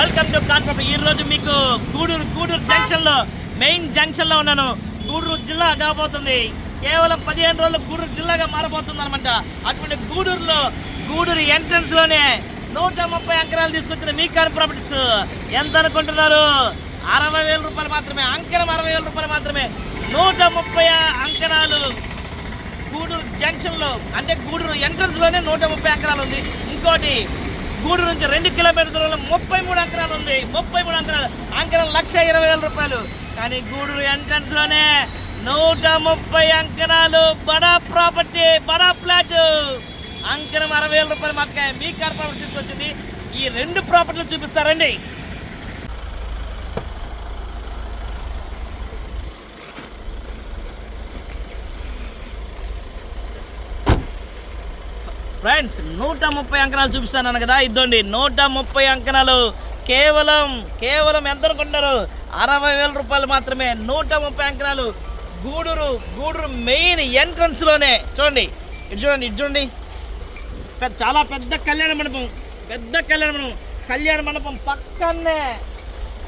Welcome to concept ఈ రోజు మీకు గూడూరు గూడూరు జంక్షన్లో మెయిన్ జంక్షన్లో ఉన్నాను. గూడూరు జిల్లా కాబోతుంది. కేవలం పదిహేను రోజులు గూడూరు జిల్లాగా మారబోతుంది అనమాట అటువంటి గూడూరులో గూడూరు ఎంట్రన్స్లోనే నూట ముప్పై అంకరాలు తీసుకొచ్చిన మీ కార్ ప్రాపర్టీస్ ఎంత అనుకుంటున్నారు? అరవై వేల రూపాయలు మాత్రమే అంకరం అరవై వేల రూపాయలు మాత్రమే. నూట ముప్పై అంకణాలు గూడూరు జంక్షన్లో అంటే గూడూరు ఎంట్రన్స్లోనే నూట ముప్పై అంకరాలు ఉంది. ఇంకోటి గూడు నుంచి రెండు కిలోమీటర్ దూరంలో ముప్పై మూడు అంకరాలు ఉంది. ముప్పై మూడు అంకరాలు. అంకరం లక్ష ఇరవై వేల రూపాయలు. కానీ గూడూరు ఎంట్రన్స్లోనే నూట ముప్పై అంకణాలు బడా ప్రాపర్టీ బడా ఫ్లాట్. అంకరం అరవై వేల రూపాయలు మాత్రమే మీ కార్ ప్రాపర్టీ తీసుకొచ్చింది. ఈ రెండు ప్రాపర్టీలు చూపిస్తారండి. ఫ్రెండ్స్ నూట ముప్పై అంకణాలు చూపిస్తాను కదా ఇద్దండి. నూట ముప్పై అంకణాలు. కేవలం కేవలం ఎంత అనుకుంటారు అరవై వేల రూపాయలు మాత్రమే. నూట ముప్పై అంకణాలు. గూడూరు గూడూరు మెయిన్ ఎంట్రన్స్లోనే చూడండి. ఇటు చూడండి ఇటు చూడండి. పెద్ద చాలా పెద్ద కళ్యాణ మండపం. పెద్ద కళ్యాణ మండపం. కళ్యాణ మండపం పక్కనే.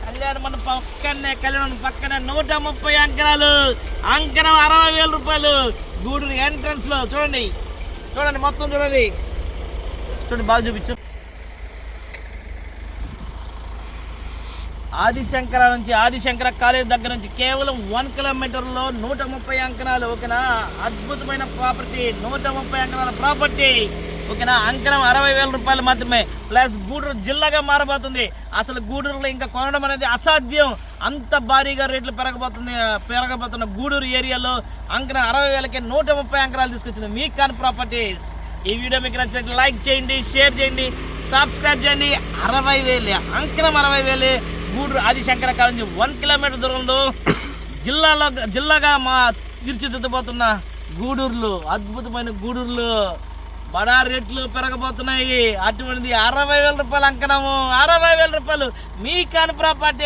కళ్యాణ మండపం పక్కనే కళ్యాణ మండపం పక్కనే నూట ముప్పై అంకణాలు. అంకణం అరవై వేల రూపాయలు. గూడూరు ఎంట్రన్స్లో. చూడండి. చూడండి మొత్తం చూడండి. చూడండి బాగా చూపించు. ఆదిశంకర నుంచి ఆదిశంకర కాలేజ్ దగ్గర నుంచి కేవలం వన్ కిలోమీటర్లో నూట ముప్పై అంకణాలు. ఓకేనా? అద్భుతమైన ప్రాపర్టీ నూట ముప్పై అంకణాల ప్రాపర్టీ ఓకేనా? అంకణం అరవై వేల రూపాయలు మాత్రమే. ప్లస్ గూడూరు జిల్లాగా మారబోతుంది. అసలు గూడూరులో ఇంకా కొనడం అనేది అసాధ్యం. అంత భారీగా రేట్లు పెరగబోతుంది పెరగబోతున్న గూడూరు ఏరియాలో అంకణం అరవై వేలకి నూట ముప్పై అంకణాలు తీసుకొచ్చింది మీ కాన్ ప్రాపర్టీస్. ఈ వీడియో మీకు నచ్చినట్టు లైక్ చేయండి షేర్ చేయండి సబ్స్క్రైబ్ చేయండి. అరవై వేలు అంకణం అరవై వేలు గూడూరు ఆదిశంకర కాలం వన్ కిలోమీటర్ దూరంలో జిల్లాలో జిల్లాగా మా తీర్చిదిద్దబోతున్న గూడూరులు అద్భుతమైన గూడూరులు. బడా రేట్లు పెరగబోతున్నాయి. అటువంటిది అరవై వేల రూపాయలు అంకణము. అరవై వేల రూపాయలు మీ కాని ప్రాపర్టీ